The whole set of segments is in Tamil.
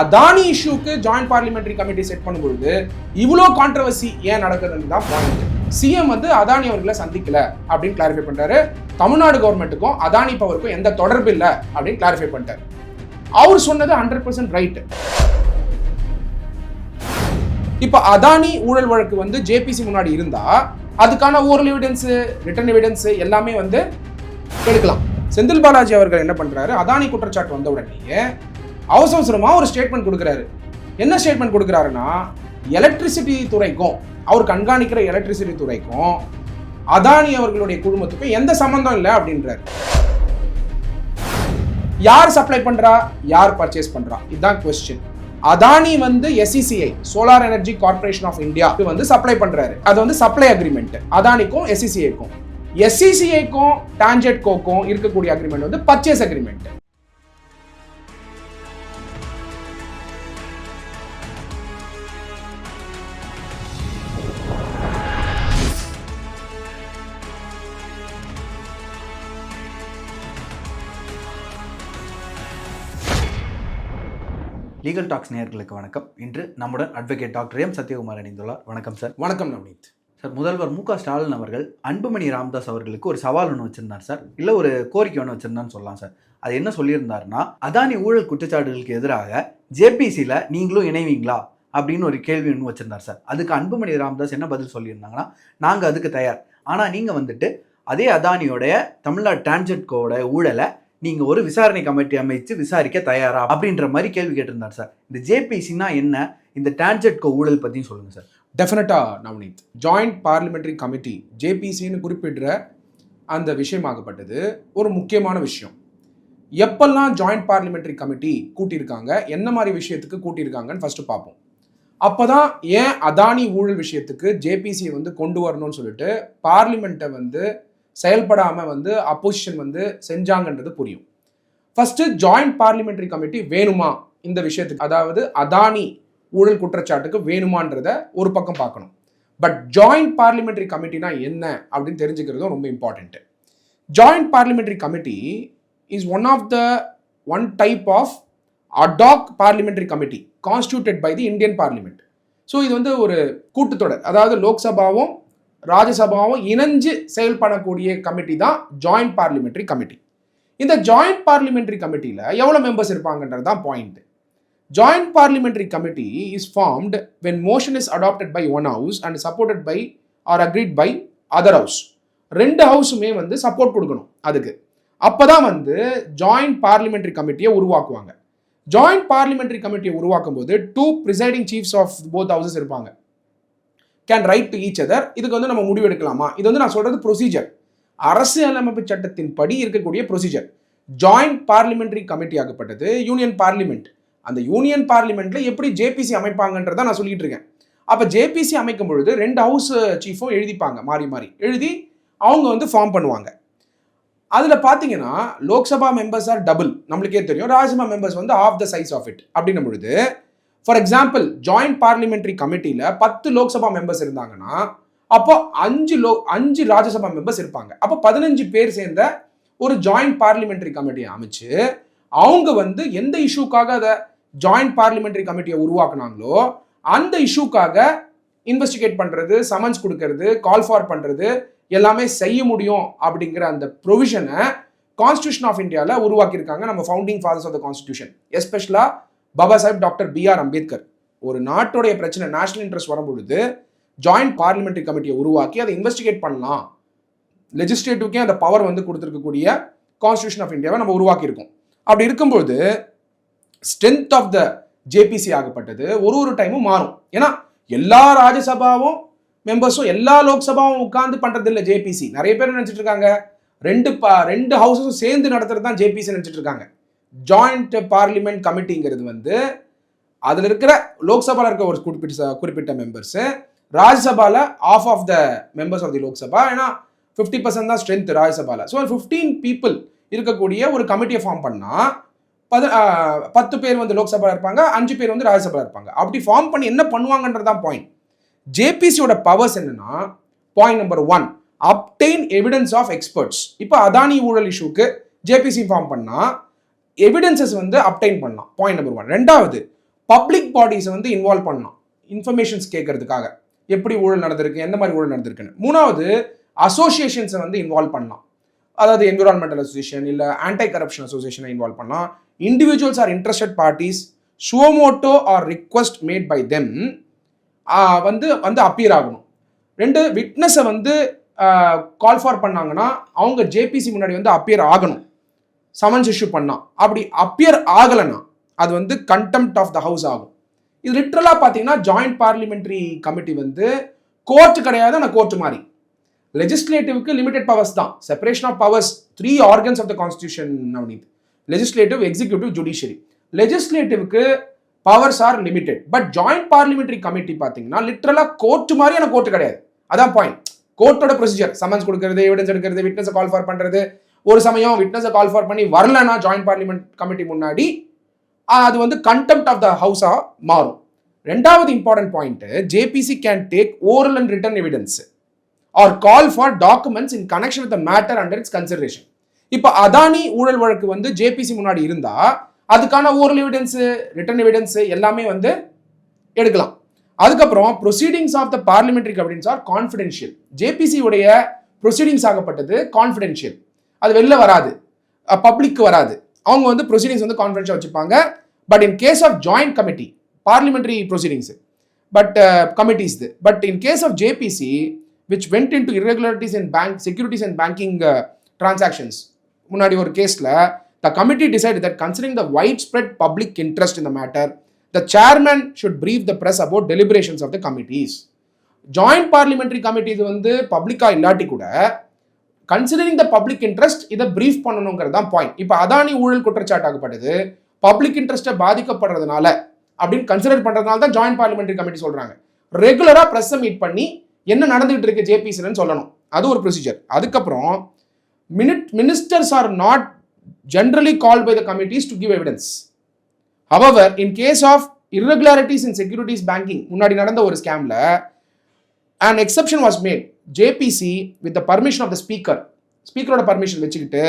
அதானி இஷ்யூக்கு ஜாயிண்ட் பார்லிமெண்ட்ரி கமிட்டி செட் பண்ணும்பொழுது இவ்வளோ கான்ட்ரவர்சி ஏன் நடக்குதுன்னு தான் பாயிண்ட் சிஎம் வந்து அதானி அவர்களை சந்திக்கல அப்படின்னு கிளாரிஃபை பண்றாரு தமிழ்நாடு கவர்மெண்ட்டுக்கும் அதானி பவருக்கும் எந்த தொடர்பு இல்லை அப்படின்னு கிளாரிஃபை பண்ணிட்டாரு. அவர் சொன்னது ஹண்ட்ரட் பர்சன்ட் ரைட் இப்போ அதானி ஊழல் வழக்கு வந்து ஜேபிசி முன்னாடி இருந்தா அதுக்கான ஓரல் எவிடன்ஸு ரிட்டன் எவிடன்ஸ் எல்லாமே வந்து எடுக்கலாம். செந்தில் பாலாஜி அவர்கள் என்ன பண்றாரு? அதானி குற்றச்சாட்டு வந்த உடனேயே அவசர அவசரமாக ஒரு ஸ்டேட்மெண்ட் கொடுக்குறாரு. என்ன ஸ்டேட்மெண்ட் கொடுக்குறாருன்னா எலக்ட்ரிசிட்டி துறைக்கும் அவர் கண்காணிக்கிற எலக்ட்ரிசிட்டி துறைக்கும் அதானி அவர்களுடைய குழுமத்துக்கும் எந்த சம்மந்தம் இல்லை அப்படின்றாரு. யார் சப்ளை பண்றா? யார் பர்ச்சேஸ் பண்றா? இதுதான் கொஸ்டின் அதானி வந்து SECI solar energy corporation of India வந்து சப்ளை பண்றாரு. அது வந்து சப்ளை அக்ரிமெண்ட் அதானிக்கும் எஸ்இசிஐக்கும் எஸ்இசிஐக்கும் டான்ஜெட்கோக்கும் இருக்கக்கூடிய அக்ரிமெண்ட் வந்து பர்ச்சேஸ் அக்ரிமெண்ட் லீகல் டாக்ஸ் நேயர்களுக்கு வணக்கம். இன்று நம்முடன் அட்வொகேட் டாக்டர் எம் சத்யகுமார் இணைந்துள்ளார். வணக்கம் சார் வணக்கம் நவனீத். சார் முதல்வர் மு க ஸ்டாலின் அவர்கள் அன்புமணி ராமதாஸ் அவர்களுக்கு ஒரு சவால் ஒன்று வச்சிருந்தார் சார் இல்லை ஒரு கோரிக்கை ஒன்று வச்சிருந்தான்னு சொல்லலாம் சார் அது என்ன சொல்லியிருந்தாருன்னா அதானி ஊழல் குற்றச்சாட்டுகளுக்கு எதிராக ஜேபிசியில் நீங்களும் இணைவீங்களா? அப்படின்னு ஒரு கேள்வி ஒன்று வச்சிருந்தார் சார் அதுக்கு அன்புமணி ராமதாஸ் என்ன பதில் சொல்லியிருந்தாங்கன்னா நாங்கள் அதுக்கு தயார். ஆனால் நீங்கள் வந்துட்டு அதே அதானியோடைய தமிழ்நாடு டிரான்ஜெட்கோட ஊழலை நீங்கள் ஒரு விசாரணை கமிட்டி அமைச்சு விசாரிக்க தயாரா? அப்படின்ற மாதிரி கேள்வி கேட்டிருந்தார் சார். இந்த ஜேபிசினா என்ன? இந்த டான்ஜெட்கோ ஊழல் பற்றியும் சொல்லுங்கள் sir. Definitely Navneeth joint parliamentary committee ஜேபிசின்னு குறிப்பிடுற அந்த விஷயமாகப்பட்டது ஒரு முக்கியமான விஷயம். எப்பெல்லாம் ஜாயிண்ட் பார்லிமெண்டரி கமிட்டி கூட்டியிருக்காங்க? என்ன மாதிரி விஷயத்துக்கு கூட்டியிருக்காங்கன்னு ஃபர்ஸ்ட் பார்ப்போம். அப்போதான் ஏன் அதானி ஊழல் விஷயத்துக்கு ஜேபிசியை வந்து கொண்டு வரணும்னு சொல்லிட்டு பார்லிமெண்ட்டை வந்து செயல்படாமல் வந்து அப்போசிஷன் வந்து செஞ்சாங்கன்றது புரியும். ஃபஸ்ட்டு ஜாயிண்ட் பார்லிமெண்ட்ரி கமிட்டி வேணுமா? இந்த விஷயத்துக்கு அதாவது அதானி ஊழல் குற்றச்சாட்டுக்கு வேணுமான்றத ஒரு பக்கம் பார்க்கணும். பட் ஜாயிண்ட் பார்லிமெண்ட்ரி கமிட்டினா என்ன அப்படின்னு தெரிஞ்சுக்கிறதும் ரொம்ப important joint parliamentary committee is one of the one type of ad hoc parliamentary committee constituted by the Indian parliament so இது வந்து ஒரு கூட்டத்தொடர். அதாவது லோக்சபாவும் ராஜ்யசபாவும் இணைஞ்சு செயல்படக்கூடிய கமிட்டி தான் ஜாயிண்ட் பார்லிமெண்ட்ரி கமிட்டி இந்த ஜாயிண்ட் பார்லிமெண்ட்ரி கமிட்டியில் எவ்வளோ மெம்பர்ஸ் இருப்பாங்கன்றது தான் point joint parliamentary committee is formed when motion is adopted by one house and supported by or agreed by other house ரெண்டு ஹவுஸுமே வந்து சப்போர்ட் கொடுக்கணும் அதுக்கு. அப்பதான் வந்து ஜாயிண்ட் பார்லிமெண்ட்ரி கமிட்டியை உருவாக்குவாங்க. ஜாயிண்ட் பார்லிமெண்ட்ரி கமிட்டியை உருவாக்கும் போது two presiding chiefs of both houses இருப்பாங்க. Can write to each other இதுக்கு வந்து நம்ம முடிவு எடுக்கலாமா இது வந்து நான் சொல்றது ப்ரொசீஜர் அரசியலமைப்பு சட்டத்தின் படி இருக்கக்கூடிய ப்ரொசீஜர் ஜாயிண்ட் பார்லிமெண்டரி கமிட்டி ஆகப்பட்டது யூனியன் பார்லிமெண்ட் அந்த யூனியன் பார்லிமெண்ட்ல எப்படி ஜேபிசி அமைப்பாங்கன்றத நான் சொல்லிட்டு இருக்கேன். அப்போ ஜேபிசி அமைக்கும் பொழுது ரெண்டு ஹவுஸ் சீஃபும் எழுதிப்பாங்க மாறி மாறி. எழுதி அவங்க வந்து ஃபார்ம் பண்ணுவாங்க. அதில் பார்த்தீங்கன்னா லோக்சபா மெம்பர்ஸ் ஆர் டபுள் நம்மளுக்கே தெரியும். ராஜ்யசபா மெம்பர்ஸ் வந்து of the size of it அப்படின்னும் பொழுது ஃபார் எக்ஸாம்பிள் ஜாயிண்ட் பார்லிமெண்ட்ரி கமிட்டியில் பத்து லோக்சபா மெம்பர்ஸ் இருந்தாங்கன்னா அப்போ அஞ்சு லோ அஞ்சு ராஜ்யசபா மெம்பர்ஸ் இருப்பாங்க. அப்போ பதினஞ்சு பேர் சேர்ந்த ஒரு ஜாயிண்ட் பார்லிமெண்ட்ரி கமிட்டியை அமைச்சு அவங்க வந்து எந்த இஷ்யூக்காக அதை ஜாயிண்ட் பார்லிமெண்ட்ரி கமிட்டியை உருவாக்குனாங்களோ அந்த இஷ்யூக்காக இன்வெஸ்டிகேட் பண்ணுறது சமன்ஸ் கொடுக்கறது கால் ஃபார் பண்ணுறது எல்லாமே செய்ய முடியும் அப்படிங்கிற அந்த ப்ரொவிஷனை கான்ஸ்டியூஷன் ஆஃப் இந்தியாவில் உருவாக்கியிருக்காங்க. நம்ம founding fathers of the constitution எஸ்பெஷலாக Baba Sahib doctor B R Ambedkar. ஒரு நாட்டுடைய பிரச்சனை நேஷனல் இன்ட்ரெஸ்ட் வரும்பொழுது ஜாயிண்ட் பார்லிமெண்ட்ரி கமிட்டியை உருவாக்கி அதை இன்வெஸ்டிகேட் பண்ணலாம். லெஜிஸ்லேட்டிவ்க்கே அந்த பவர் வந்து கொடுத்துருக்கக்கூடிய கான்ஸ்டியூஷன் ஆஃப் இந்தியாவை நம்ம உருவாக்கியிருக்கோம். அப்படி இருக்கும்போது ஸ்ட்ரென்த் ஆஃப் த ஜேபிசி ஆகப்பட்டது. ஒரு ஒரு டைமும் மாறும். ஏன்னா எல்லா ராஜ்யசபாவும் மெம்பர்ஸும் எல்லா லோக்சபாவும் உட்காந்து பண்ணுறது இல்லை ஜேபிசி நிறைய பேர் நினச்சிட்டு இருக்காங்க. ரெண்டு பா ரெண்டு ஹவுஸும் சேர்ந்து நடத்துறது தான் ஜேபிசி நினச்சிட்டு இருக்காங்க. ஜாயிண்ட் பார்லிமெண்ட் கமிட்டிங்கிறது வந்து அதில் இருக்கிற லோக்சபாவில் இருக்க ஒரு குறிப்பிட்ட குறிப்பிட்ட மெம்பர்ஸு ராஜ்யசபாவில் of of the members of the Lok Sabha ஏன்னா ஃபிஃப்டி பர்சன்ட் தான் ஸ்ட்ரென்த் ராஜ்யசபாவில் ஸோ ஃபிஃப்டீன் பீப்புள் இருக்கக்கூடிய ஒரு கமிட்டியை ஃபார்ம் பண்ணால் பத பத்து பேர் வந்து லோக்சபாவில் இருப்பாங்க அஞ்சு பேர் வந்து ராஜ்யசபாவில் இருப்பாங்க. அப்படி ஃபார்ம் பண்ணி என்ன பண்ணுவாங்கன்றது தான் பாயிண்ட் ஜேபிசியோட பவர்ஸ் என்னன்னா point number one obtain evidence of experts இப்போ அதானி ஊழல் இஷ்யூக்கு ஜேபிசி ஃபார்ம் பண்ணால் எவிடன்சஸ் வந்து அப்டைன் பண்ணலாம். பாயிண்ட் நம்பர் ஒன் ரெண்டாவது பப்ளிக் பாடிஸை வந்து இன்வால்வ் பண்ணலாம். இன்ஃபர்மேஷன்ஸ் கேட்கறதுக்காக. எப்படி ஊழல் நடந்திருக்கு எந்த மாதிரி ஊழல் நடந்திருக்குன்னு. மூணாவது அசோசியேஷன்ஸை வந்து இன்வால்வ் பண்ணலாம். அதாவது என்விரான்மெண்டல் அசோசியேஷன் இல்லை ஆன்டி கரப்ஷன் அசோசியேஷனை இன்வால்வ் பண்ணலாம். Individuals or interested parties suo motu or request made by them வந்து வந்து அப்பியர் ஆகணும். ரெண்டு விட்னஸை வந்து கால் ஃபார் பண்ணாங்கன்னா அவங்க ஜேபிசி முன்னாடி வந்து அப்பியர் ஆகணும். சமன்ஸ் இஷ்யூ பண்ணா அப்படி அப்பியர் ஆகலைன்னா அது வந்து கண்டெம்ட் ஆஃப் த ஹவுஸ் ஆகும். இது லிட்ரலாக பார்த்தீங்கன்னா ஜாயிண்ட் பார்லிமெண்ட்ரி கமிட்டி வந்து கோர்ட் கிடையாது ஆனால் கோர்ட் மாதிரி. லெஜிஸ்லேட்டிவ்க்கு லிமிடெட் பவர்ஸ் தான். Separation of powers three organs of the constitution Navneeth legislative executive judiciary லெஜிஸ்லேட்டிவ்க்கு powers are limited but joint parliamentary committee பார்த்தீங்கன்னா லிட்ரலாக கோர்ட் மாதிரியான கோர்ட் கிடையாது. அதான் பாயிண்ட் கோர்ட்டோட ப்ரொசீஜர் சமன்ஸ் கொடுக்கறது எவிடன்ஸ் எடுக்கிறது விட்னஸை கால் ஃபார் பண்ணுறது ஒரு சமயம் விட்னஸை கால் ஃபார் பண்ணி வரலனா ஜாயின்ட் பார்லிமெண்ட் கமிட்டி முன்னாடி அது வந்து கண்டெம்ட் ஆஃப் த ஹவுஸாக மாறும். ரெண்டாவது important point JPC can take oral and written evidence or call for documents in connection with matter under its consideration இப்போ அதானி ஊழல் வழக்கு வந்து ஜேபிசி முன்னாடி இருந்தா அதுக்கான ஓரல் எவிடன்ஸு ரிட்டன் எவிடன்ஸ் எல்லாமே வந்து எடுக்கலாம். அதுக்கப்புறம் proceedings of the parliamentary committees are confidential JPC உடைய ப்ரொசீடிங்ஸ் ஆகப்பட்டது கான்ஃபிடென்ஷியல் அது வெளில வராது. பப்ளிக் வராது. அவங்க வந்து ப்ரொசீடிங்ஸ் வந்து கான்ஃபரன்ஸாக வச்சுப்பாங்க. But in case of joint committee parliamentary proceedings but committees but in case of JPC which went into irregularities in bank securities and banking transactions முன்னாடி ஒரு கேஸில் the committee decide that considering the wide spread public interest in the matter the chairman should brief the press about deliberations of the committees joint parliamentary committee இது வந்து பப்ளிக்காக இல்லாட்டி கூட கன்சிடரிங் த பப்ளிக் இன்ட்ரெஸ்ட் இதை பிரீஃப் பண்ணணுங்கிறது தான் பாயிண்ட் இப்போ அதானி ஊழல் குற்றச்சாட்டாகப்பட்டது பப்ளிக் இன்ட்ரெஸ்ட்டை பாதிக்கப்படுறதுனால அப்படின்னு கன்சிடர் பண்ணுறதுனால தான் ஜாயிண்ட் பார்லிமெண்ட்ரி கமிட்டி சொல்கிறாங்க ரெகுலராக ப்ரெஸ்ஸை மீட் பண்ணி என்ன நடந்துகிட்டு இருக்கு ஜேபிசின்னு சொல்லணும். அது ஒரு ப்ரொசீஜர் அதுக்கப்புறம் minute ministers are not generally call by the committees to give evidence however in case of irregularities in securities banking முன்னாடி நடந்த ஒரு ஸ்கேமில் and exception was made JPC with the permission of the speaker ஸ்பீக்கரோட permission வச்சுக்கிட்டு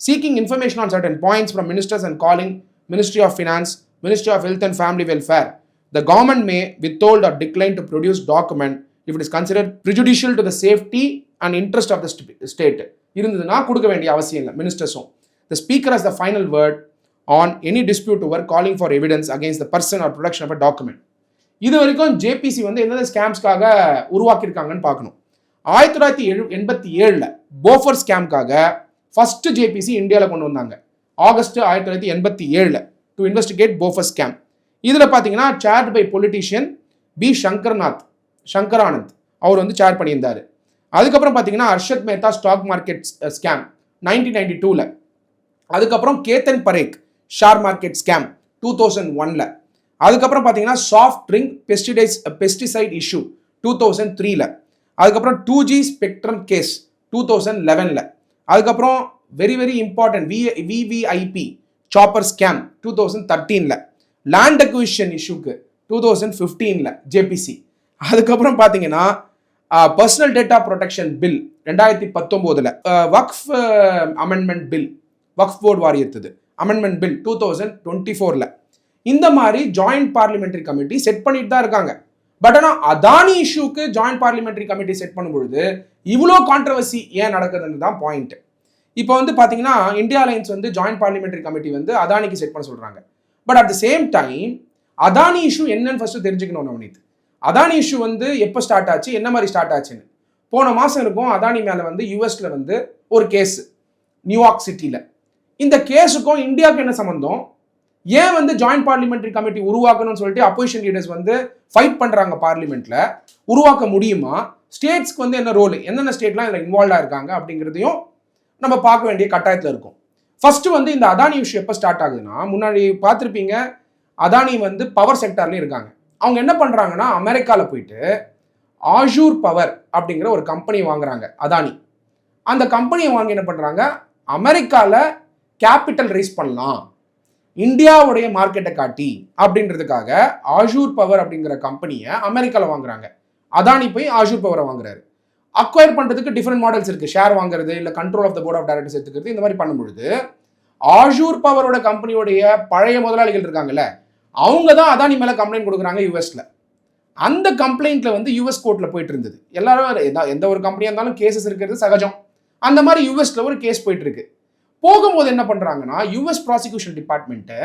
seeking information on certain points from ministers and calling ministry of finance ministry of health and family welfare the government may with withhold or decline to produce document if it is consider prejudicial to the safety and interest of the state இருந்ததுன்னா கொடுக்க வேண்டிய அவசியம் இல்லை மினிஸ்டர்ஸும் the speaker as the final word on any dispute over calling for evidence against the person or production of document இது வரைக்கும் ஜேபிசி வந்து எந்தெந்த ஸ்கேம்ஸ்க்காக உருவாக்கியிருக்காங்கன்னு பார்க்கணும். ஆயிரத்தி தொள்ளாயிரத்தி எழு எண்பத்தி ஏழில் போஃபர் ஸ்கேம்க்காக ஃபஸ்ட்டு ஜேபிசி இந்தியாவில் கொண்டு வந்தாங்க. ஆகஸ்ட் ஆயிரத்தி தொள்ளாயிரத்தி எண்பத்தி ஏழில் டு இன்வெஸ்டிகேட் போஃபர் ஸ்கேம் இதில் பார்த்தீங்கன்னா chaired by politician P Shankarnath Shankaranand அவர் வந்து சேர் பண்ணியிருந்தார். அதுக்கப்புறம் பார்த்தீங்கன்னா Harshad Mehta stock market scam nineteen ninety டூவில் அதுக்கப்புறம் Ketan Parekh share market scam two thousand ஒனில் அதுக்கப்புறம் பார்த்தீங்கன்னா soft drink pesticides pesticide issue two thousand த்ரீல அதுக்கப்புறம் two G spectrum case two thousand லெவனில் அதுக்கப்புறம் very very important V VVIP chopper scam two thousand தேர்ட்டீனில் land acquisition இஷ்யூக்கு டூ தௌசண்ட் ஃபிஃப்டீனில் ஜேபிசி அதுக்கப்புறம் பார்த்தீங்கன்னா பர்சனல் டேட்டா ப்ரொடெக்ஷன் பில் ரெண்டாயிரத்தி பத்தொம்போதில். Waqf amendment bill Waqf board வாரியத்துது. Amendment bill two thousand twenty ஃபோரில் இந்த மாதிரி ஜாயிண்ட் பார்லிமெண்ட்ரி கமிட்டி செட் பண்ணிட்டு தான் இருக்காங்க. பட் ஆனால் அதானி இஷ்யூக்கு ஜாயிண்ட் பார்லிமெண்ட்ரி கமிட்டி செட் பண்ணும்பொழுது இவ்வளோ கான்ட்ரவர்சி ஏன் நடக்குதுன்னு தான் பாயிண்ட் இப்போ வந்து பார்த்தீங்கன்னா இந்தியா அலையன்ஸ் வந்து ஜாயிண்ட் பார்லிமெண்ட்ரி கமிட்டி வந்து அதானிக்கு செட் பண்ண சொல்கிறாங்க but at the same time Adani issue என்னன்னு ஃபஸ்ட்டு தெரிஞ்சுக்கணும் நவனீத் அதானி இஷ்யூ வந்து எப்போ ஸ்டார்ட் ஆச்சு என்ன மாதிரி ஸ்டார்ட் ஆச்சுன்னு. போன மாதம் இருக்கும் அதானி மேலே வந்து யூஎஸில் வந்து ஒரு கேஸ் நியூயார்க் சிட்டியில் இந்த கேஸுக்கும் இந்தியாவுக்கு என்ன சம்மந்தம் ஏன் வந்து ஜாயிண்ட் பார்லிமெண்ட்ரி கமிட்டி உருவாக்கணும்னு சொல்லிட்டு அப்போசிஷன் லீடர்ஸ் வந்து ஃபைட் பண்ணுறாங்க பார்லிமெண்ட்டில் உருவாக்க முடியுமா? ஸ்டேட்ஸ்க்கு வந்து என்ன ரோல் என்னென்ன ஸ்டேட்லாம் இதில் இன்வால்வாக இருக்காங்க அப்படிங்கிறதையும் நம்ம பார்க்க வேண்டிய கட்டாயத்தில் இருக்கும். ஃபர்ஸ்ட் வந்து இந்த அதானி இஷ்யூ எப்போ ஸ்டார்ட் ஆகுதுன்னா முன்னாடி பார்த்துருப்பீங்க அதானி வந்து பவர் செக்டார்லேயும் இருக்காங்க. அவங்க என்ன பண்ணுறாங்கன்னா அமெரிக்காவில் போயிட்டு ஆஷூர் பவர் அப்படிங்கிற ஒரு கம்பெனி வாங்குறாங்க அதானி. அந்த கம்பெனியை வாங்கி என்ன பண்ணுறாங்க அமெரிக்காவில் கேபிட்டல் ரைஸ் பண்ணலாம். இந்தியாவுடைய மார்க்கெட்டை காட்டி அப்படின்றதுக்காக ஆஷூர் பவர் அப்படிங்கிற கம்பெனியை அமெரிக்காவில் வாங்குறாங்க. அதானி போய் ஆஷூர் பவரை வாங்குறாரு. அக்வயர் பண்ணுறதுக்கு டிஃப்ரெண்ட் மாடல்ஸ் இருக்குது ஷேர் வாங்குறது இல்லை control of the board of directors எடுத்துக்கிறது இந்த மாதிரி பண்ணும்பொழுது ஆஷூர் பவரோட கம்பெனியோடைய பழைய முதலாளிகள் இருக்காங்கல்ல அவங்க தான் அதானி மேலே கம்ப்ளைண்ட் கொடுக்குறாங்க யூஎஸில் அந்த கம்ப்ளைண்ட்ல வந்து யூஎஸ் கோர்ட்டில் போயிட்டு இருந்தது. எல்லாரும் எந்த- எந்த ஒரு கம்பெனியாக இருந்தாலும் கேசஸ் இருக்கிறது சகஜம். அந்த மாதிரி யூஎஸ்ல ஒரு கேஸ் போயிட்டு இருக்கு. போகும்போது என்ன பண்ணுறாங்கன்னா யூஎஸ் ப்ராசிக்யூஷன் டிபார்ட்மெண்ட்டு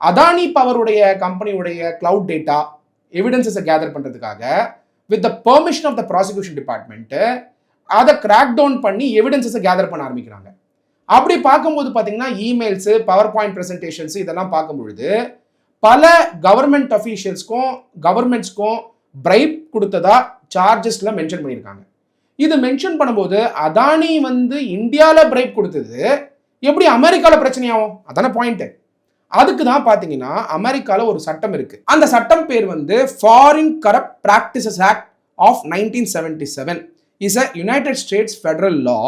அதானி பவருடைய கம்பெனியுடைய கிளவுட் டேட்டா எவிடன்சஸை கேதர் பண்ணுறதுக்காக with the permission of the prosecution department அதை கிராக் டவுன் பண்ணி எவிடன்சஸை கேதர் பண்ண ஆரம்பிக்கிறாங்க. அப்படி பார்க்கும்போது பார்த்தீங்கன்னா இமெயில்ஸு பவர் பாயிண்ட் ப்ரெசன்டேஷன்ஸ் இதெல்லாம் பார்க்கும் பொழுது பல கவர்மெண்ட் அஃபீஷியல்ஸ்க்கும் கவர்மெண்ட்ஸ்க்கும் பிரைப் கொடுத்ததா சார்ஜஸ்லாம் மென்ஷன் பண்ணியிருக்காங்க. இது மென்ஷன் பண்ணும்போது அதானி வந்து இந்தியாவில் பிரைப் கொடுத்தது. எப்படி அமெரிக்காவில் பிரச்சனையாகும்? அதான பாயிண்ட் அதுக்கு தான் பார்த்தீங்கன்னா அமெரிக்காவில் ஒரு சட்டம் இருக்கு. அந்த சட்டம் பேர் வந்து foreign corrupt practices act of nineteen seventy seven is a United States federal law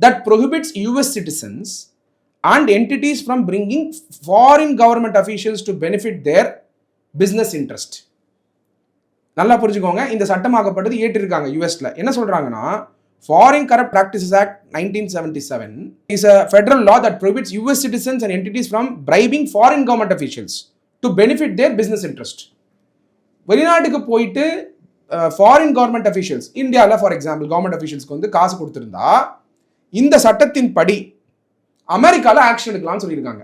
that prohibits US citizens and entities from bringing foreign government officials to benefit their business interest நல்லா புரிஞ்சுக்கோங்க. இந்த சட்டமாக்கப்பட்டது ஏற்றிருக்காங்க யூஎஸ்ல என்ன சொல்றாங்கன்னா foreign corrupt practices act nineteen seventy seven is a federal law that prohibits US citizens and entities from bribing foreign government officials to benefit their business interest வெளிநாட்டுக்கு போயிட்டு ஃபாரின் கவர்மெண்ட் அஃபீஷியல்ஸ் இந்தியாவில் ஃபார் எக்ஸாம்பிள் கவர்மெண்ட் அஃபீஷியல்ஸ்க்கு வந்து காசு கொடுத்துருந்தா இந்த சட்டத்தின் படி அமெரிக்காவில் ஆக்ஷன் எடுக்கலாம்னு சொல்லியிருக்காங்க.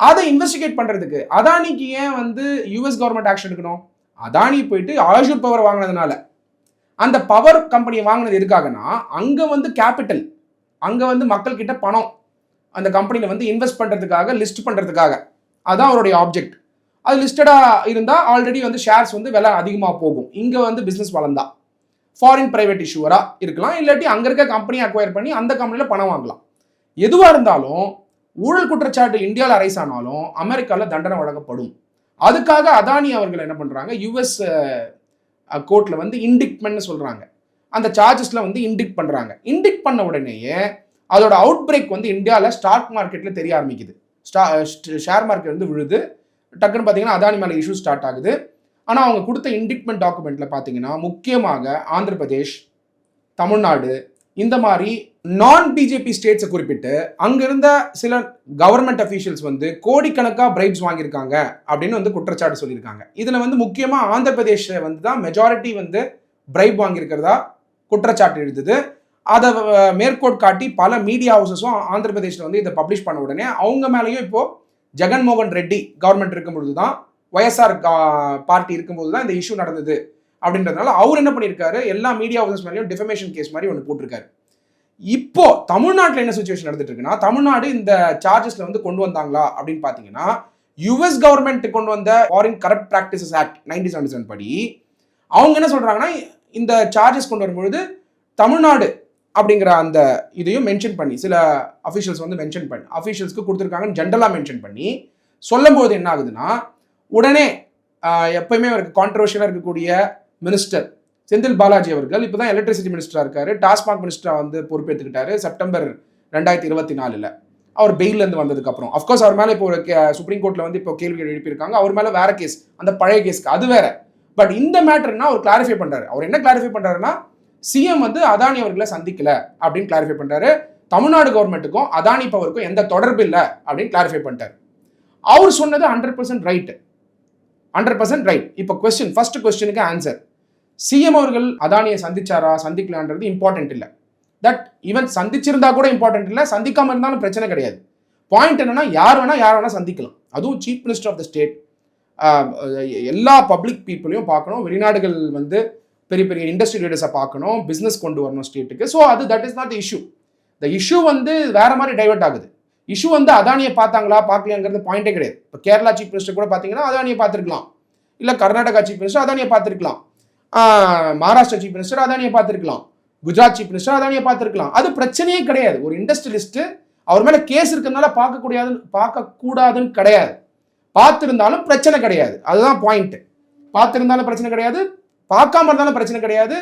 அதை இன்வெஸ்டிகேட் பண்ணுறதுக்கு அதானிக்கு ஏன் வந்து யூஎஸ் கவர்மெண்ட் ஆக்ஷன் எடுக்கணும்? அதானி போயிட்டு ஆஷூர் பவர் வாங்கினதுனால. அந்த பவர் கம்பெனியை வாங்கினது எதுக்காகனா அங்கே வந்து கேபிட்டல் அங்கே வந்து மக்கள் கிட்ட பணம் அந்த கம்பெனியில் வந்து இன்வெஸ்ட் பண்ணுறதுக்காக லிஸ்ட் பண்ணுறதுக்காக அதுதான் அவருடைய ஆப்ஜெக்ட் அது லிஸ்டடாக இருந்தால் ஆல்ரெடி வந்து ஷேர்ஸ் வந்து விலை அதிகமாக போகும். இங்கே வந்து பிஸ்னஸ் வளர்ந்தா. ஃபாரின் ப்ரைவேட் இஷ்யூவராக இருக்கலாம் இல்லாட்டி அங்கே இருக்க கம்பெனியை அக்வயர் பண்ணி அந்த கம்பெனியில் பணம் வாங்கலாம். எதுவாக இருந்தாலும் ஊழல் குற்றச்சாட்டு இந்தியாவில் அரைஸ் ஆனாலும் அமெரிக்காவில் தண்டனை வழங்கப்படும். அதுக்காக அதானி அவர்கள் என்ன பண்ணுறாங்க யூஎஸ் கோர்ட்டில் வந்து இண்டிக்மெண்ட்னு சொல்கிறாங்க அந்த சார்ஜஸில் வந்து இண்டிக் பண்ணுறாங்க இண்டிக் பண்ண உடனேயே அதோட அவுட் பிரேக் வந்து இந்தியாவில் ஸ்டாக் மார்க்கெட்டில் தெரிய ஆரம்பிக்குது. ஸ்டா ஷேர் மார்க்கெட் வந்து விழுது. டக்குன்னு பார்த்தீங்கன்னா அதானி மேலே இஷ்யூ ஸ்டார்ட் ஆகுது. ஆனால் அவங்க கொடுத்த இண்டிக்மெண்ட் டாக்குமெண்ட்டில் பார்த்தீங்கன்னா முக்கியமாக ஆந்திர பிரதேஷ் தமிழ்நாடு இந்த மாதிரி நான் பிஜேபி ஸ்டேட்ஸை குறிப்பிட்டு அங்கிருந்த சில கவர்மெண்ட் அஃபீஷியல்ஸ் வந்து கோடிக்கணக்காக பிரைப்ஸ் வாங்கியிருக்காங்க அப்படின்னு வந்து குற்றச்சாட்டு சொல்லியிருக்காங்க. இதில் வந்து முக்கியமாக ஆந்திர பிரதேஷ் வந்து தான் மெஜாரிட்டி வந்து பிரைப் வாங்கியிருக்கிறதா குற்றச்சாட்டு எழுதுது. அதை மேற்கோட் காட்டி பல மீடியா ஹவுசஸும் ஆந்திர பிரதேஷில் வந்து இதை பப்ளிஷ் பண்ண உடனே அவங்க மேலேயும் இப்போது ஜெகன்மோகன் ரெட்டி கவர்மெண்ட் இருக்கும்பொழுது தான் ஒய்எஸ்ஆர் பார்ட்டி இருக்கும்போது தான் இந்த இஷ்யூ நடந்தது. அப்படின்றதுனால அவர் என்ன பண்ணியிருக்காரு? எல்லா மீடியா ஹவுசஸ் மேலேயும் டிஃபமேஷன் கேஸ் மாதிரி ஒன்று போட்டிருக்காரு. இப்போ தமிழ்நாட்டில் என்ன சுச்சுவேஷன் நடந்துட்டு இருக்குன்னா தமிழ்நாடு இந்த சார்ஜஸ்ல வந்து கொண்டு வந்தாங்களா அப்படின்னு பார்த்தீங்கன்னா யுஎஸ் கவர்மெண்ட் கொண்டு வந்த foreign corrupt practices act nineteen seventy seven படி அவங்க என்ன சொல்றாங்கன்னா இந்த சார்ஜஸ் கொண்டு வரும்பொழுது தமிழ்நாடு அப்படிங்கிற அந்த இதையும் மென்ஷன் பண்ணி சில அஃபிஷியல்ஸ் வந்து மென்ஷன் பண்ணி அஃபிஷியல்ஸ்க்கு கொடுத்துருக்காங்கன்னு ஜென்ரலாக மென்ஷன் பண்ணி சொல்லும்போது என்ன ஆகுதுன்னா உடனே எப்பயுமே அவருக்கு கான்ட்ரவர்ஷியலாக இருக்கக்கூடிய மினிஸ்டர் செந்தில் பாலாஜி அவர்கள் இப்போ தான் எலக்ட்ரிசிட்டி மினிஸ்டராக இருக்கார். டாஸ்மாக் மினிஸ்டராக வந்து பொறுப்பேற்றுக்கிட்டாரு செப்டம்பர் ரெண்டாயிரத்தி இருபத்தி நாலில். அவர் பெயிலேருந்து வந்ததுக்கப்புறம் அஃப்கோர்ஸ் அவர் மேலே இப்போ ஒரு சுப்ரீம் கோர்ட்டில் வந்து இப்போ கேள்விகள் எழுப்பியிருக்காங்க. அவர் மேலே வேற கேஸ் அந்த பழைய கேஸ்க்கு அது வேற. பட் இந்த மேட்டர்னா அவர் கிளாரிஃபை பண்ணுறாரு அவர் என்ன கிளாரிஃபை பண்ணுறாருன்னா சிஎம் வந்து அதானி அவர்களை சந்திக்கல அப்படின்னு கிளாரிஃபை பண்ணுறாரு தமிழ்நாடு கவர்மெண்ட்டுக்கும் அதானி பவருக்கும் எந்த தொடர்பு இல்லை அப்படின்னு கிளாரிஃபை பண்ணிட்டார். அவர் சொன்னது hundred percent right hundred percent right இப்போ கொஸ்டின் ஃபர்ஸ்ட் கொஸ்டினுக்கு ஆன்சர் சிஎம் அவர்கள் அதானியை சந்திச்சாரா? சந்திக்கலான்றது இம்பார்ட்டன்ட் இல்லை. தட் ஈவன் சந்திச்சிருந்தா கூட இம்பார்ட்டன்ட் இல்லை சந்திக்காம இருந்தாலும் பிரச்சனை கிடையாது. பாயிண்ட் என்னன்னா யார் வேணா யார் வேணா சந்திக்கலாம். அதுவும் chief minister of the state எல்லா பப்ளிக் பீப்புளையும் பார்க்கணும். வெளிநாடுகள் வந்து பெரிய பெரிய இண்டஸ்ட்ரி லீடர்ஸை பார்க்கணும். பிஸ்னஸ் கொண்டு வரணும் ஸ்டேட்டுக்கு ஸோ அது that is not issue the issue வந்து வேற மாதிரி டைவர்ட் ஆகுது. இஷ்யூ வந்து அதானியை பார்த்தாங்களா பார்க்கலையாங்கிறது பாயிண்டே கிடையாது. இப்போ கேரளா சீஃப் மினிஸ்டர் கூட பார்த்தீங்கன்னா அதானியை பார்த்துருக்கலாம். இல்லை கர்நாடகா சீஃப் மினிஸ்டர் அதானியை பார்த்துருக்கலாம். மகாராஷ்டிரா சீஃப் மினிஸ்டர் அதானியை பார்த்துருக்கலாம். குஜராத் சீஃப் மினிஸ்டர் அதானியை பார்த்துருக்கலாம். அது பிரச்சனையே கிடையாது. ஒரு இண்டஸ்ட்ரியலிஸ்ட்டு அவர் மேலே கேஸ் இருக்கிறதுனால பார்க்கக்கூடாதுன்னு பார்க்கக்கூடாதுன்னு கிடையாது. பார்த்துருந்தாலும் பிரச்சனை கிடையாது. அதுதான் பாயிண்ட்டு பார்த்துருந்தாலும் பிரச்சனை கிடையாது. பார்க்காம இருந்தாலும் பிரச்சனை கிடையாது.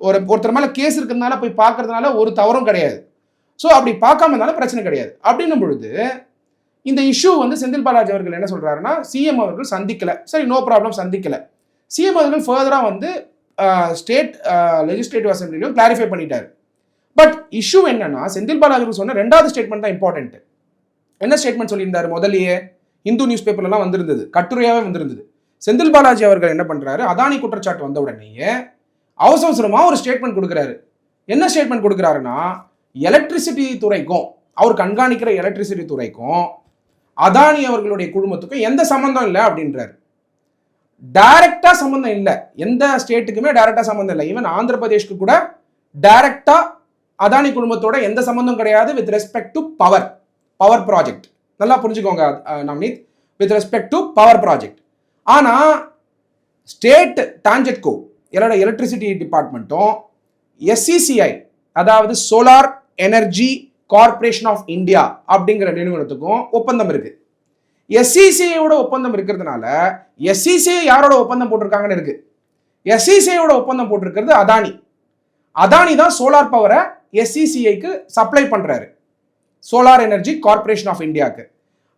ஒரு ஒருத்தர் மேலே கேஸ் இருக்கிறதுனால போய் பார்க்கறதுனால ஒரு தவறும் கிடையாது. ஸோ அப்படி பார்க்காம இருந்தாலும் பிரச்சனை கிடையாது. அப்படின்னும் பொழுது இந்த இஷ்யூ வந்து செந்தில் பாலாஜி அவர்கள் என்ன சொல்கிறாருன்னா சிஎம் அவர்கள் சந்திக்கலை. சரி நோ ப்ராப்ளம் சந்திக்கலை. சிஎம் அவர்கள் ஃபர்தராக வந்து ஸ்டேட் லெஜிஸ்லேட்டிவ் அசம்பிளிலையும் கிளாரிஃபை பண்ணிட்டார். பட் இஷ்யூ என்னன்னா செந்தில் பாலாஜி சொன்ன ரெண்டாவது ஸ்டேட்மெண்ட் தான் இம்பார்ட்டன்ட் என்ன ஸ்டேட்மெண்ட் சொல்லியிருந்தாரு முதலியே இந்து நியூஸ் பேப்பர்லாம் வந்திருந்தது. கட்டுரையாகவே வந்திருந்தது. செந்தில் பாலாஜி அவர்கள் என்ன பண்ணுறாரு அதானி குற்றச்சாட்டு வந்த உடனேயே அவசர அவசரமாக ஒரு ஸ்டேட்மெண்ட் கொடுக்குறாரு. என்ன ஸ்டேட்மெண்ட் கொடுக்குறாருன்னா எலக்ட்ரிசிட்டி துறைக்கும் அவர் கண்காணிக்கிற எலக்ட்ரிசிட்டி துறைக்கும் அதானி அவர்களுடைய குழுமத்துக்கும் எந்த சம்மந்தம் இல்லை அப்படின்றாரு. டைரக்டாக சம்மந்தம் இல்லை. எந்த ஸ்டேட்டுக்குமே டைரக்டாக சம்மந்தம் இல்லை. ஈவன் ஆந்திர பிரதேஷ்க்கு கூட டைரக்டாக அதானி குழுமத்தோட எந்த சம்மந்தம் கிடையாது. With respect to power power project நல்லா புரிஞ்சுக்கோங்க Navneet with respect to power project ஆனால் ஸ்டேட் டான்ஜெட்கோ என்னோட எலக்ட்ரிசிட்டி டிபார்ட்மெண்ட்டும் எஸ்சிசிஐ அதாவது solar energy corporation of India அப்படிங்கிற நிறுவனத்துக்கும் ஒப்பந்தம் இருக்குது எஸ்சிசிஐயோட ஒப்பந்தம் இருக்கிறதுனால எஸ்சிசிஐ யாரோட ஒப்பந்தம் போட்டிருக்காங்கன்னு இருக்கு. எஸ்சிசிஐயோட ஒப்பந்தம் போட்டிருக்கிறது அதானி. அதானி தான் சோலார் பவரை எஸ்சிசிஐக்கு சப்ளை பண்ணுறாரு சோலார் எனர்ஜி கார்ப்பரேஷன் ஆஃப் இந்தியாவுக்கு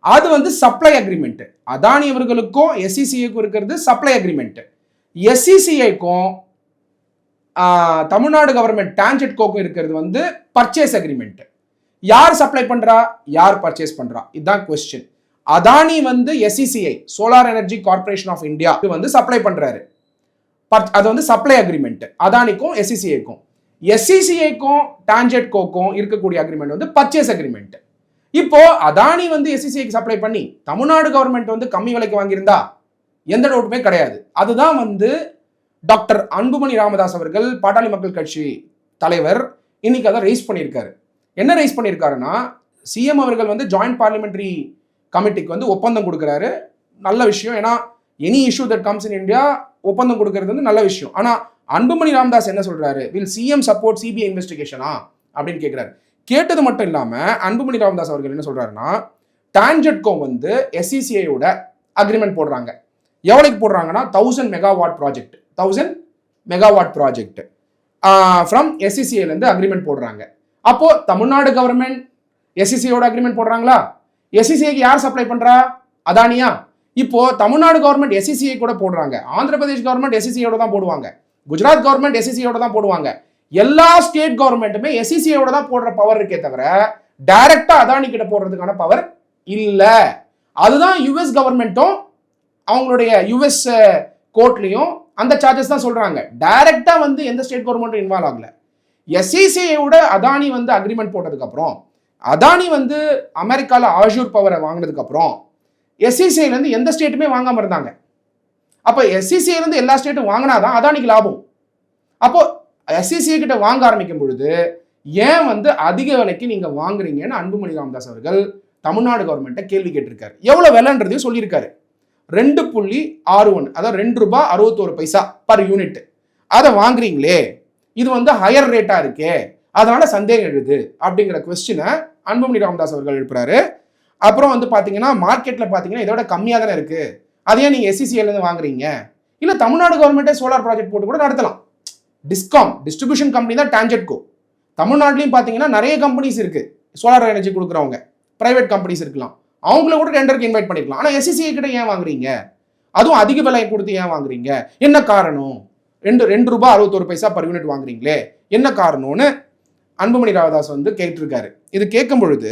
அது வந்து சப்ளை அக்ரிமெண்ட்டு அதானி இவர்களுக்கும் எஸ்சிசிஐக்கும் இருக்கிறது சப்ளை அக்ரிமெண்ட்டு எஸ்சிசிஐக்கும் தமிழ்நாடு கவர்மெண்ட் டான்ஜெட்கோக்கும் இருக்கிறது வந்து பர்ச்சேஸ் அக்ரிமெண்ட்டு யார் சப்ளை பண்ணுறா யார் பர்ச்சேஸ் பண்ணுறா இதுதான் கொஸ்டின் அதானி வந்து SECI solar energy corporation of India வந்து சப்ளை பண்றாரு. அது வந்து சப்ளை அக்ரிமெண்ட் அதானிக்கும் எஸ்சிசிஐக்கும் எஸ்சிசிஐக்கும் டான்ஜெட்கோக்கும் இருக்கக்கூடிய அக்ரிமெண்ட் வந்து பர்ச்சேஸ் அக்ரிமெண்ட் இப்போ அதானி வந்து எஸ்சிசிஐக்கு சப்ளை பண்ணி தமிழ்நாடு கவர்மெண்ட் வந்து கம்மி விலைக்கு வாங்கியிருந்தா எந்த டவுட்டுமே கிடையாது. அதுதான் வந்து டாக்டர் அன்புமணி ராமதாஸ் அவர்கள் பாட்டாளி மக்கள் கட்சி தலைவர் இன்னைக்கு அதை ரைஸ் பண்ணியிருக்காரு. என்ன ரைஸ் பண்ணியிருக்காருன்னா சிஎம் அவர்கள் வந்து ஜாயிண்ட் பார்லிமெண்ட்ரி கமிட்டிக்கு வந்து ஒப்பந்தம் கொடுக்குறாரு. நல்ல விஷயம். ஏன்னா any issue that comes in India ஒப்பந்தம் கொடுக்கறது வந்து நல்ல விஷயம். ஆனால் அன்புமணி ராமதாஸ் என்ன சொல்றாரு? வில் சிஎம் சப்போர்ட் சிபிஐ இன்வெஸ்டிகேஷனா அப்படின்னு கேட்குறாரு கேட்டது மட்டும் இல்லாமல் அன்புமணி ராமதாஸ் அவர்கள் என்ன சொல்றாருன்னா டான்ஜெட்கோ வந்து எஸ்சிசிஐயோட அக்ரிமெண்ட் போடுறாங்க. எவ்வளோக்கு போடுறாங்கன்னா thousand megawatt project thousand megawatt project from எஸ்இசிஐலேருந்து agreement போடுறாங்க. அப்போது தமிழ்நாடு கவர்மெண்ட் எஸ்இசிஐயோட அக்ரிமெண்ட் போடுறாங்களா? எஸ்சிசிஐக்கு யார் சப்ளை பண்ணுறா அதானியா. இப்போ தமிழ்நாடு கவர்மெண்ட் எஸ்இசிஐ கூட போடுறாங்க. ஆந்திர பிரதேஷ் கவர்மெண்ட் எஸ்இசிஐயோட தான் போடுவாங்க. குஜராத் கவர்மெண்ட் எஸ்இசிஐயோட தான் போடுவாங்க. எல்லா ஸ்டேட் கவர்மெண்ட்டுமே எஸ்இசிஐயோட தான் போடுற பவர் இருக்கே தவிர டைரக்டா அதானி கிட்ட போடுறதுக்கான பவர் இல்ல. அதுதான் யுஎஸ் கவர்மெண்ட்டும் அவங்களுடைய யுஎஸ் கோர்ட்லயும் அந்த சார்ஜஸ் தான் சொல்றாங்க. டைரக்டா வந்து எந்த ஸ்டேட் கவர்மெண்ட்டும் இன்வால்வ் ஆகல. எஸ்இசிஐயோட அதானி வந்து அக்ரிமெண்ட் போட்டதுக்கு அப்புறம் அதானி வந்து அமெரிக்காவில் ஆஷூர் பவரை வாங்கினதுக்கப்புறம் எஸ்இசிஐலேருந்து எந்த ஸ்டேட்டுமே வாங்காமல் இருந்தாங்க. அப்போ எஸ்இசிஐலேருந்து இருந்து எல்லா ஸ்டேட்டும் வாங்கினாதான் அதானிக்கு லாபம். அப்போது எஸ்இசிஐ கிட்ட வாங்க ஆரம்பிக்கும் பொழுது ஏன் வந்து அதிக விலைக்கு நீங்கள் வாங்குறீங்கன்னு அன்புமணி ராமதாஸ் அவர்கள் தமிழ்நாடு கவர்மெண்ட்டை கேள்வி கேட்டிருக்காரு. எவ்வளோ விலைன்றதையும் சொல்லியிருக்காரு. ரெண்டு புள்ளி ஆறு ஒன்று அதாவது ரெண்டு ரூபாய் அறுபத்தோரு பைசா பர் யூனிட் அதை வாங்குறீங்களே. இது வந்து ஹையர் ரேட்டாக இருக்கே. அதனால சந்தேகம் எழுது அப்படிங்கிற கொஸ்டினை அன்புமணி ராமதாஸ் அவர்கள் எழுப்புறாரு. அப்புறம் வந்து பார்த்தீங்கன்னா மார்க்கெட்டில் பார்த்தீங்கன்னா இதோட கம்மியாக தானே இருக்குது அதையே நீங்கள் எஸ்சிசிஎல்லேருந்து வாங்குறீங்க. இல்லை தமிழ்நாடு கவர்மெண்ட்டே சோலார் ப்ராஜெக்ட் போட்டு கூட நடத்தலாம். டிஸ்காம் டிஸ்ட்ரிபியூஷன் கம்பெனி தான் டான்ஜெட்கோ தமிழ்நாட்டிலையும் பார்த்தீங்கன்னா நிறைய கம்பெனிஸ் இருக்குது சோலார் எனர்ஜி கொடுக்குறவங்க. ப்ரைவேட் கம்பெனிஸ் இருக்கலாம். அவங்கள கூட டெண்டருக்கு இன்வைட் பண்ணிக்கலாம் ஆனால் எஸ்சிசிஐ கிட்ட ஏன் வாங்குறீங்க? அதுவும் அதிக விலையை கொடுத்து ஏன் வாங்குறீங்க? என்ன காரணம்? ரெண்டு ரெண்டு ரூபாய் அறுபத்தோரு பைசா பர் யூனிட் வாங்குறீங்களே. என்ன காரணம்னு அன்புமணி ராமதாஸ் வந்து கேட்டிருக்காரு. இது கேட்கும் பொழுது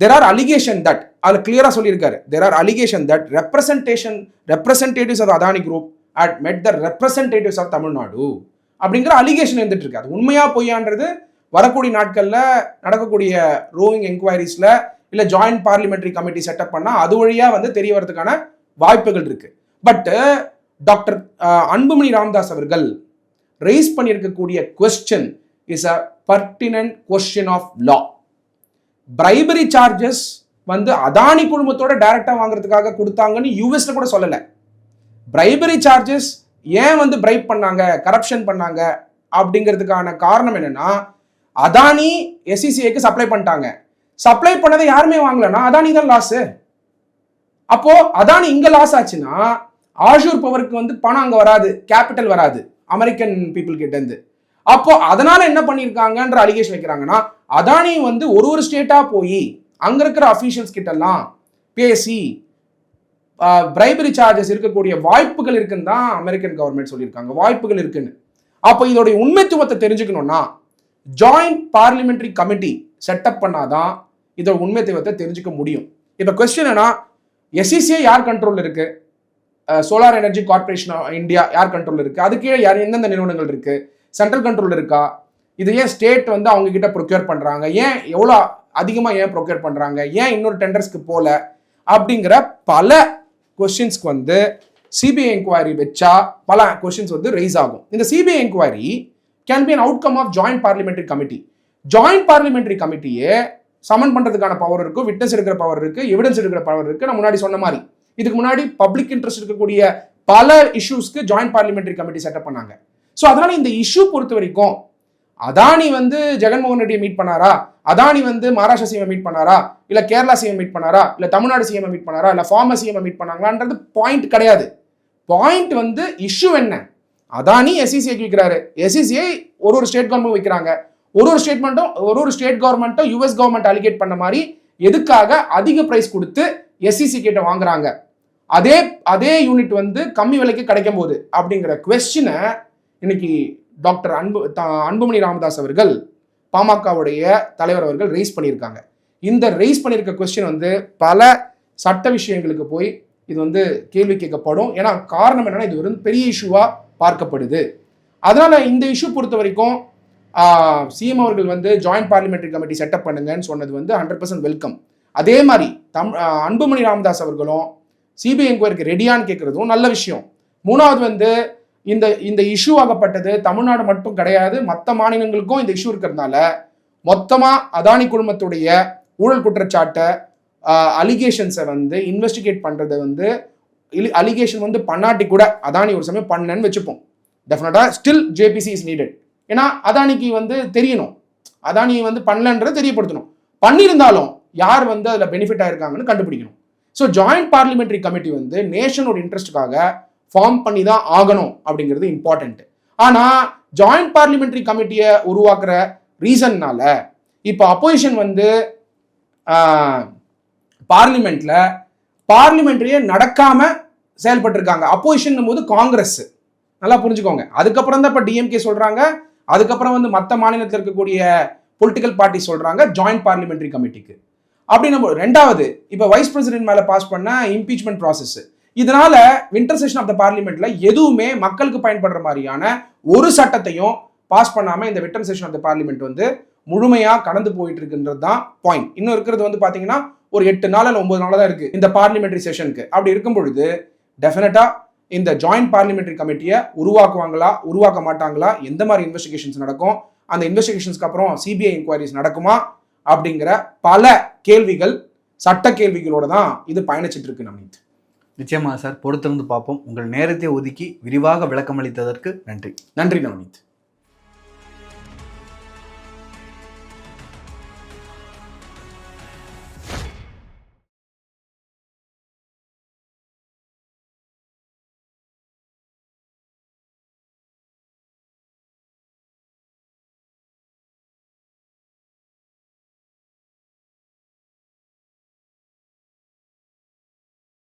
தெர் ஆர் அலிகேஷன் தட் அதில் கிளியராக சொல்லியிருக்காரு. There are allegation that representation representatives of Adani group at met the representatives of Tamil Nadu அப்படிங்கிற அலிகேஷன் இருந்துட்டு இருக்கு அது உண்மையா பொய்யான்றது வரக்கூடிய நாட்களில் நடக்கக்கூடிய ரோவிங் என்கொயரிஸில் இல்லை ஜாயிண்ட் பார்லிமெண்ட்ரி கமிட்டி செட்டப் பண்ணால் அது வழியாக வந்து தெரிய வரதுக்கான வாய்ப்புகள் இருக்கு. பட்டு டாக்டர் அன்புமணி ராமதாஸ் அவர்கள் ரைஸ் பண்ணியிருக்கக்கூடிய question is a pertinent question of law bribery charges வந்து அதானி குழுமத்தோட டைரக்டா வாங்குறதுக்காக கொடுத்தாங்கன்னு யூஎஸ்ல கூட சொல்லலை. பிரைபரி சார்ஜஸ் ஏன் வந்து பிரைப் பண்ணாங்க கரப்ஷன் பண்ணாங்க அப்படிங்கிறதுக்கான காரணம் என்னன்னா அதானி எஸ்சிசிஐக்கு சப்ளை பண்ணிட்டாங்க. சப்ளை பண்ணதை யாருமே வாங்கலன்னா அதானி தான் லாஸ் அப்போ அதானி இங்க லாஸ் ஆச்சுன்னா ஆஷூர் பவருக்கு வந்து பணம் அங்க வராது கேபிட்டல் வராது அமெரிக்கன் பீப்புள் கிட்ட இருந்து. அப்போ அதனால என்ன பண்ணியிருக்காங்கன்ற அலிகேஷன் வைக்கிறாங்கன்னா அதானி வந்து ஒரு ஒரு ஸ்டேட்டா போய் அங்க இருக்கிற அஃபீஷியல்ஸ் கிட்டலாம் பேசி பிரைபரி சார்ஜஸ் இருக்கக்கூடிய வாய்ப்புகள் இருக்குன்னு தான் அமெரிக்கன் கவர்மெண்ட் சொல்லியிருக்காங்க. வாய்ப்புகள் இருக்குன்னு. அப்போ இதோடைய உண்மைத்துவத்தை தெரிஞ்சுக்கணும்னா ஜாயிண்ட் பார்லிமெண்ட்ரி கமிட்டி செட்டப் பண்ணாதான் இதோட உண்மைத்துவத்தை தெரிஞ்சுக்க முடியும். இப்போ கொஸ்டின் என்ன எஸ்இசிஐ யார் கண்ட்ரோல் இருக்கு? சோலார் எனர்ஜி கார்பரேஷன் இந்தியா யார் கண்ட்ரோல் இருக்கு? அது கீழே யார் எந்தெந்த நிறுவனங்கள் இருக்குது சென்ட்ரல் கண்ட்ரோல் இருக்கா? இது ஏன் ஸ்டேட் வந்து அவங்க கிட்ட ப்ரொக்யூர் பண்ணுறாங்க ஏன் எவ்வளோ அதிகமாக ஏன் ப்ரொக்யூர் பண்ணுறாங்க ஏன் இன்னொரு டெண்டர்ஸ்க்கு போகல அப்படிங்கிற பல கொஸ்டின்ஸ்க்கு வந்து சிபிஐ என்கொயரி வச்சா பல கொஸ்டின்ஸ் வந்து ரைஸ் ஆகும். இந்த CBI enquiry can be an outcome of joint parliamentary committee joint parliamentary கமிட்டியே summon பண்ணுறதுக்கான பவர் இருக்கும் விட்னஸ் எடுக்கிற பவர் இருக்குது எவிடன்ஸ் எடுக்கிற பவர் இருக்குது நான் முன்னாடி சொன்ன மாதிரி. இதுக்கு முன்னாடி பப்ளிக் இன்ட்ரெஸ்ட் இருக்கக்கூடிய பல இஷ்யூஸ்க்கு joint parliamentary committee set up பண்ணாங்க. ஸோ அதனால இந்த இஷ்யூ பொறுத்த வரைக்கும் அதானி வந்து ஜெகன்மோகன் ரெட்டியை மீட் பண்ணாரா? அதானி வந்து மகாராஷ்டிரா சிஎம் மீட் பண்ணாரா? இல்லை கேரளா சிஎம் மீட் பண்ணாரா? இல்லை தமிழ்நாடு சிஎம் மீட் பண்ணாரா? இல்லை ஃபார்மர் சிஎம் மீட் பண்ணாங்களான்றது பாயிண்ட் கிடையாது. பாயிண்ட் வந்து இஷ்யூ என்ன? அதானி எஸ்இசிஐக்கு விற்கிறாரு எஸ்இசிஐ ஒரு ஒரு ஸ்டேட் கவர்மெண்ட் வைக்கிறாங்க. ஒரு ஒரு ஸ்டேட்மெண்ட்டும் ஒரு ஒரு ஸ்டேட் கவர்மெண்ட்டும் யூஎஸ் கவர்மெண்ட் அலிகேட் பண்ண மாதிரி எதுக்காக அதிக ப்ரைஸ் கொடுத்து எஸ்சிசி கிட்ட வாங்குறாங்க? அதே அதே யூனிட் வந்து கம்மி விலைக்கு கிடைக்கும் போது அப்படிங்கிற கொஸ்டினை இன்னைக்கு டாக்டர் அன்பு அன்புமணி ராமதாஸ் அவர்கள் பாமகவுடைய தலைவர் அவர்கள் ரைஸ் பண்ணியிருக்காங்க. இந்த ரைஸ் பண்ணியிருக்க கொஸ்டின் வந்து பல சட்ட விஷயங்களுக்கு போய் இது வந்து கேள்வி கேட்கப்படும். ஏன்னா காரணம் என்னன்னா இது ஒரு பெரிய இஷ்யூவாக பார்க்கப்படுது. அதனால இந்த இஷ்யூ பொறுத்த வரைக்கும் சிஎம் அவர்கள் வந்து ஜாயிண்ட் பார்லிமெண்ட்ரி கமிட்டி செட்டப் பண்ணுங்கன்னு சொன்னது வந்து ஹண்ட்ரட் பர்சன்ட் வெல்கம் அதே மாதிரி தம் அன்புமணி ராமதாஸ் அவர்களும் சிபிஐ என்கொயரிக்கு ரெடியான்னு கேட்குறதும் நல்ல விஷயம். மூணாவது வந்து இந்த இந்த இஷ்யூ ஆகப்பட்டது தமிழ்நாடு மட்டும் கிடையாது மற்ற மாநிலங்களுக்கும் இந்த இஷ்யூ இருக்கிறதுனால மொத்தமாக அதானி குழுமத்துடைய ஊழல் குற்றச்சாட்டை அலிகேஷன்ஸை வந்து இன்வெஸ்டிகேட் பண்ணுறது வந்து அலிகேஷன் வந்து பண்ணாட்டி கூட அதானி ஒரு சமயம் பண்ணலன்னு வச்சுப்போம். டெஃபினட்டாக ஸ்டில் ஜேபிசி இஸ் நீடட் ஏன்னா அதானிக்கு வந்து தெரியணும். அதானி வந்து பண்ணலன்றதை தெரியப்படுத்தணும். பண்ணியிருந்தாலும் யார் வந்து அதில் பெனிஃபிட் ஆயிருக்காங்கன்னு கண்டுபிடிக்கணும். ஸோ ஜாயிண்ட் பார்லிமெண்ட்ரி கமிட்டி வந்து நேஷனோட இன்ட்ரெஸ்ட்டுக்காக ஃபார்ம் பண்ணி தான் ஆகணும் அப்படிங்கிறது இம்பார்ட்டன்ட் ஆனால் ஜாயிண்ட் பார்லிமெண்ட்ரி கமிட்டியை உருவாக்குற ரீசன்னால இப்போ அப்போசிஷன் வந்து பார்லிமெண்ட்ல பார்லிமெண்ட்ரியே நடக்காம செயல்பட்டிருக்காங்க. அப்போசிஷன் போது காங்கிரஸ் நல்லா புரிஞ்சுக்கோங்க. அதுக்கப்புறம் தான் இப்போ டிஎம்கே சொல்றாங்க. அதுக்கப்புறம் வந்து மற்ற மாநிலத்தில் இருக்கக்கூடிய பொலிட்டிக்கல் பார்ட்டி சொல்றாங்க ஜாயிண்ட் பார்லிமெண்ட்ரி கமிட்டிக்கு அப்படி நம்ம ரெண்டாவது இப்போ வைஸ் பிரசிடென்ட் மேலே பாஸ் பண்ண இம்பீச்மெண்ட் ப்ராசஸ் இதனால வின்டர் செஷன் ஆஃப் த பார்லிமெண்ட்ல எதுவுமே மக்களுக்கு பயன்படுற மாதிரியான ஒரு சட்டத்தையும் பாஸ் பண்ணாம இந்த winter session of the parliament வந்து முழுமையா கடந்து போயிட்டு இருக்குன்றது தான் பாயிண்ட் இன்னும் இருக்கிறது வந்து பாத்தீங்கன்னா ஒரு எட்டு நாள் இல்லை ஒன்பது நாள் தான் இருக்கு இந்த பார்லிமெண்ட்ரி செஷனுக்கு அப்படி இருக்கும் பொழுது டெஃபினட்டா இந்த ஜாயிண்ட் பார்லிமெண்ட்ரி கமிட்டியை உருவாக்குவாங்களா உருவாக்க மாட்டாங்களா எந்த மாதிரி இன்வெஸ்டிகேஷன்ஸ் நடக்கும் அந்த இன்வெஸ்டிகேஷன்ஸ்க்கு அப்புறம் சிபிஐ இன்கொயரிஸ் நடக்குமா அப்படிங்கிற பல கேள்விகள் சட்ட கேள்விகளோட தான் இது பயணிச்சிட்டு இருக்கு நமித் நிச்சயமாக சார் பொறுத்திருந்து பார்ப்போம். உங்கள் நேரத்தை ஒதுக்கி விரிவாக விளக்கமளித்ததற்கு நன்றி. நன்றி நவநீத்.